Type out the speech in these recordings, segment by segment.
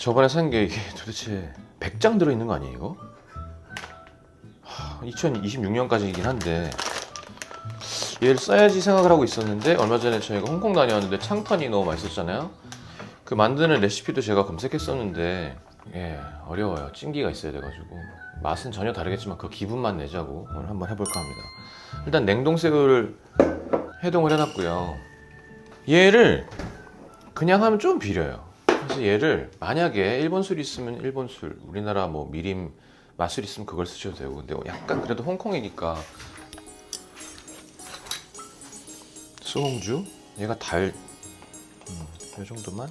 저번에 산 게 이게 도대체 100장 들어있는 거 아니에요 이거? 2026년까지이긴 한데. 얘를 써야지 생각을 하고 있었는데 얼마 전에 저희가 홍콩 다녀왔는데 창탄이 너무 맛있었잖아요. 그 만드는 레시피도 제가 검색했었는데 예 어려워요. 찜기가 있어야 돼가지고. 맛은 전혀 다르겠지만 그 기분만 내자고 오늘 한번 해볼까 합니다. 일단 냉동새우를 해동을 해놨고요. 얘를 그냥 하면 좀 비려요 그래서 얘를 만약에 일본 술 있으면 일본 술 우리나라 뭐 미림 맛술 있으면 그걸 쓰셔도 되고 근데 약간 그래도 홍콩이니까. 소홍주? 얘가 달 음, 이 정도만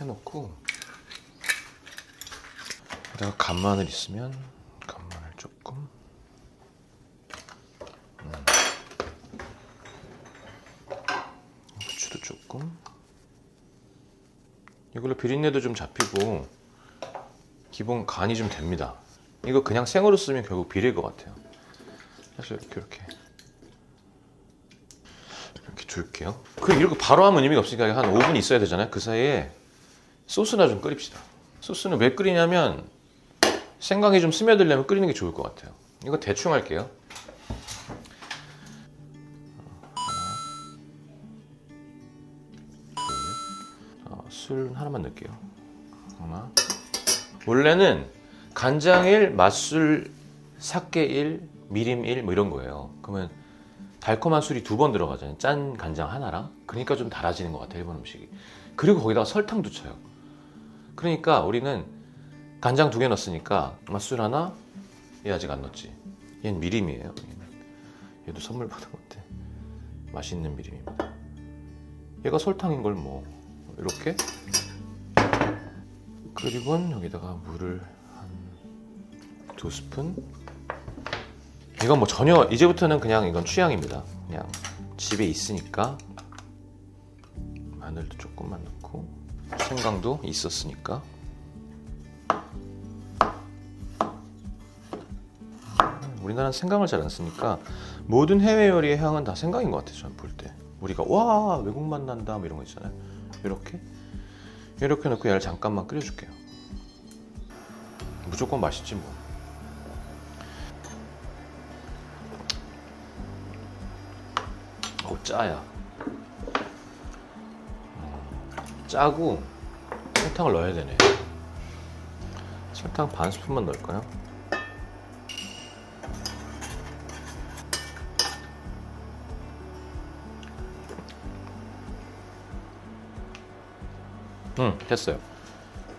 해놓고. 여기다가 간마늘 있으면 간마늘 조금. 음. 후추도 조금 이걸로 비린내도 좀 잡히고 기본 간이 좀 됩니다. 이거 그냥 생으로 쓰면 결국 비릴 것 같아요. 그래서 이렇게 이렇게. 이렇게 줄게요. 그 이렇게 바로 하면 의미가 없으니까 한 5분 있어야 되잖아요. 그 사이에 소스나 좀 끓입시다. 소스는 왜 끓이냐면 생강이 좀 스며들려면 끓이는 게 좋을 것 같아요. 이거 대충 할게요 술 하나만 넣을게요 하나 원래는 간장 1, 맛술, 사케 1, 미림 1, 뭐 이런 거예요. 그러면 달콤한 술이 두 번 들어가잖아요. 짠 간장 하나랑. 그러니까 좀 달아지는 것 같아요, 일본 음식이. 그리고 거기다가 설탕도 쳐요. 그러니까 우리는 간장 두 개 넣었으니까 맛술 하나, 얘 아직 안 넣었지. 얘는 미림이에요. 얘는. 얘도 선물 받은 건데. 맛있는 미림입니다. 얘가 설탕인 걸 뭐. 이렇게. 그리고 여기다가 물을 한 두 스푼. 이건 뭐 전혀 이제부터는 그냥 이건 취향입니다. 그냥 집에 있으니까 마늘도 조금만 넣고 생강도 있었으니까. 우리나라는 생강을 잘 안 쓰니까 모든 해외 요리의 향은 다 생강인 것 같아요. 저는 볼 때. 우리가 와 외국 맛 난다 뭐 이런 거 있잖아요. 이렇게 이렇게 넣고 얘를 잠깐만 끓여줄게요. 무조건 맛있지 뭐. 어 짜야. 음, 짜고 설탕을 넣어야 되네. 설탕 반 스푼만 넣을까요? 응, 됐어요.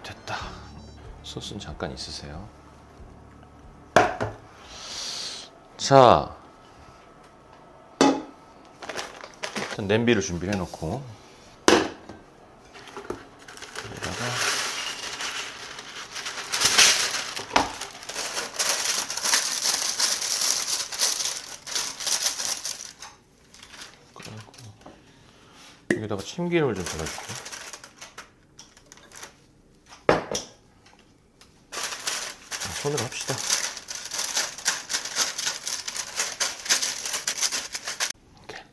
됐다. 소스는 잠깐 있으세요. 자, 일단 냄비를 준비해 놓고 여기다가 여기다가 참기름을 좀 발라줄게요. 이렇게.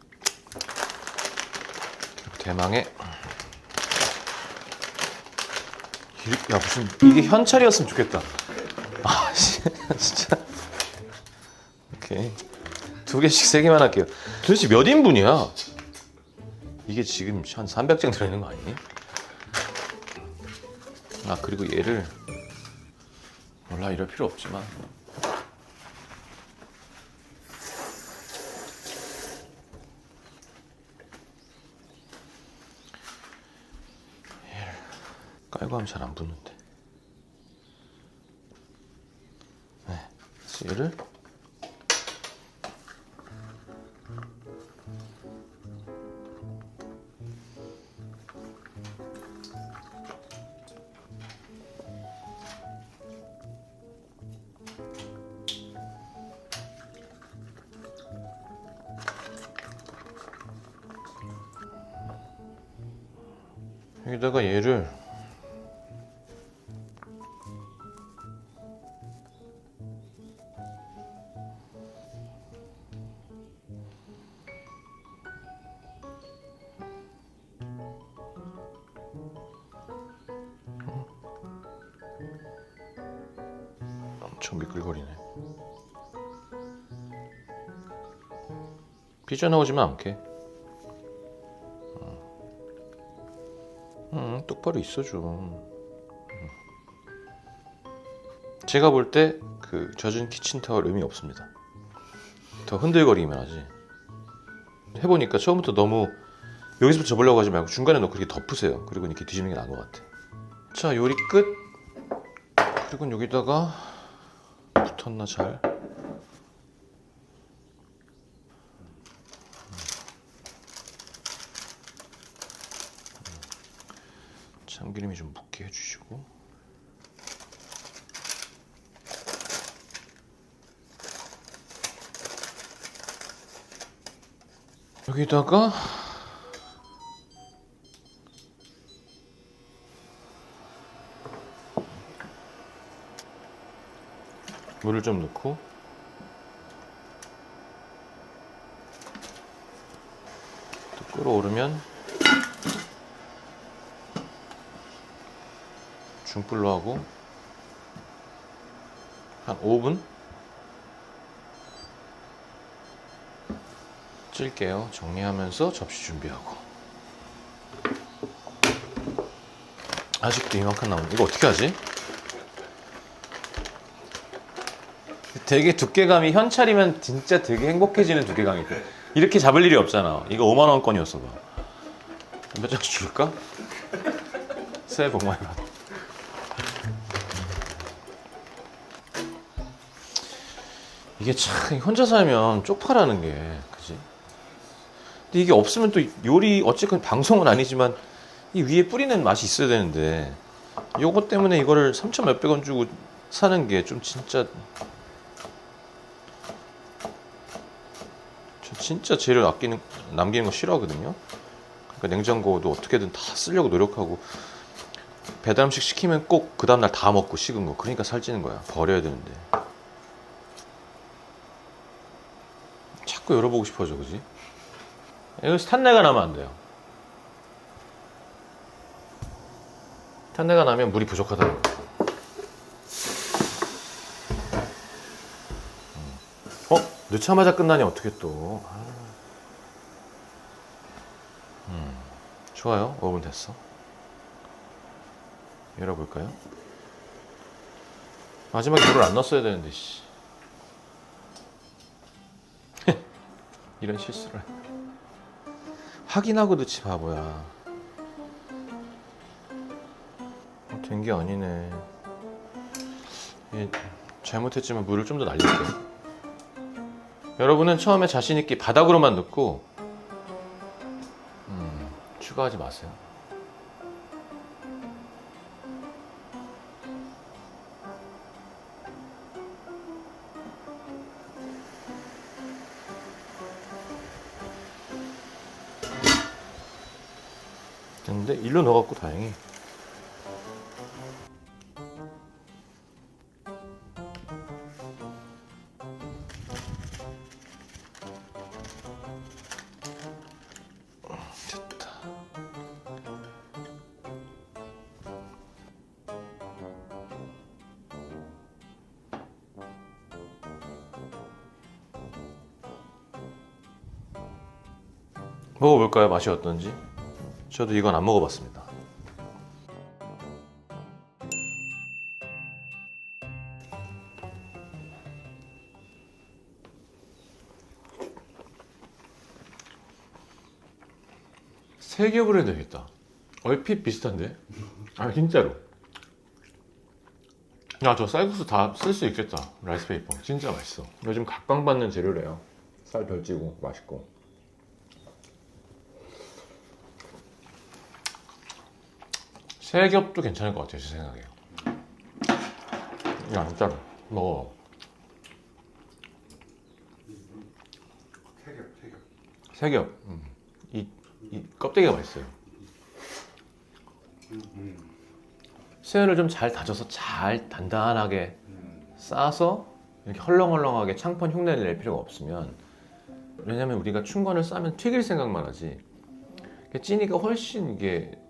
그리고 대망의 이- 야 무슨 이게 현찰이었으면 좋겠다. 아 씨, 진짜. 오케이 두 개씩 세 개만 할게요. 도대체 몇 인분이야? 이게 지금 한 300장 들어있는 거 아니니? 아 그리고 얘를 몰라 이럴 필요 없지만. 얘를 깔고 하면 잘 안 붙는데. 네 얘를 여기다가 얘를 엄청 미끌거리네. 삐져나오지만 않게. 음, 음, 똑바로 있어 좀. 음. 제가 볼 때 그 젖은 키친타월 의미 없습니다. 더 흔들거리기만 하지. 해보니까 처음부터 너무 여기서부터 접으려고 하지 말고 중간에 넣고 이렇게 덮으세요. 그리고 이렇게 뒤집는 게 나은 것 같아. 자, 요리 끝. 그리고 여기다가 붙었나 잘. 참기름이 좀 묻게 해주시고. 여기다가 물을 좀 넣고 또 끓어오르면 중불로 하고 한 5분 찔게요. 정리하면서 접시 준비하고 아직도 이만큼 남은 이거 어떻게 하지? 되게 두께감이 현찰이면 진짜 되게 행복해지는 두께감이 돼. 이렇게 잡을 일이 없잖아. 이거 5만 원권이었어 봐. 몇 장씩 줄까? 새해 복 많이 받. 이게 참 혼자 살면 쪽파라는 게 그지? 근데 이게 없으면 또 요리 어쨌건 방송은 아니지만 이 위에 뿌리는 맛이 있어야 되는데 요거 때문에 이거를 3천 몇백 원 주고 사는 게 좀 진짜 저 진짜 재료 아끼는 남기는 거 싫어하거든요. 그러니까 냉장고도 어떻게든 다 쓰려고 노력하고 배달 음식 시키면 꼭 그 다음날 다 먹고 식은 거 그러니까 살찌는 거야 버려야 되는데 자꾸 열어보고 싶어져 그지? 여기서 탄내가 나면 안 돼요 탄내가 나면 물이 부족하다는 거 어? 넣자마자 끝나니 어떻게 또 아. 음, 좋아요 5분 됐어 열어볼까요? 마지막에 물을 안 넣었어야 되는데 씨. 이런 실수를. 확인하고 넣지 바보야. 된 게 아니네. 예, 잘못했지만 물을 좀 더 날릴게요. 여러분은 처음에 자신있게 바닥으로만 넣고 음, 추가하지 마세요 일로 넣어갖고 다행히 먹어볼까요? 맛이 어떤지? 저도 이건 안 먹어봤습니다. 세 겹을 해도 되겠다. 얼핏 비슷한데? 아 진짜로. 야 저 쌀국수 다 쓸 수 있겠다. 라이스 페이퍼 진짜 맛있어. 요즘 각광받는 재료래요. 쌀 덜 찌고 맛있고. 세 겹도 괜찮을 것 같아요, 제 생각에. 야, 진짜로. 먹어. 태격 태격 세 겹. 음. 이, 이 껍데기가 맛있어요. 새우를 좀 잘 다져서 잘 단단하게 싸서 이렇게 헐렁헐렁하게 창펀 흉내를 낼 필요가 없으면 왜냐면 우리가 춘건을 싸면 튀길 생각만 하지 찌니까 훨씬 이게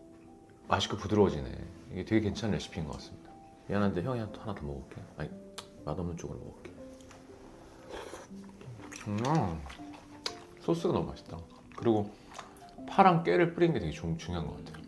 맛있고 부드러워지네 이게 되게 괜찮은 레시피인 것 같습니다 미안한데 형이 하나 더 먹을게 아니 맛없는 쪽으로 먹을게. 음, 소스가 너무 맛있다. 그리고 파랑 깨를 뿌린 게 되게 중, 중요한 것 같아요.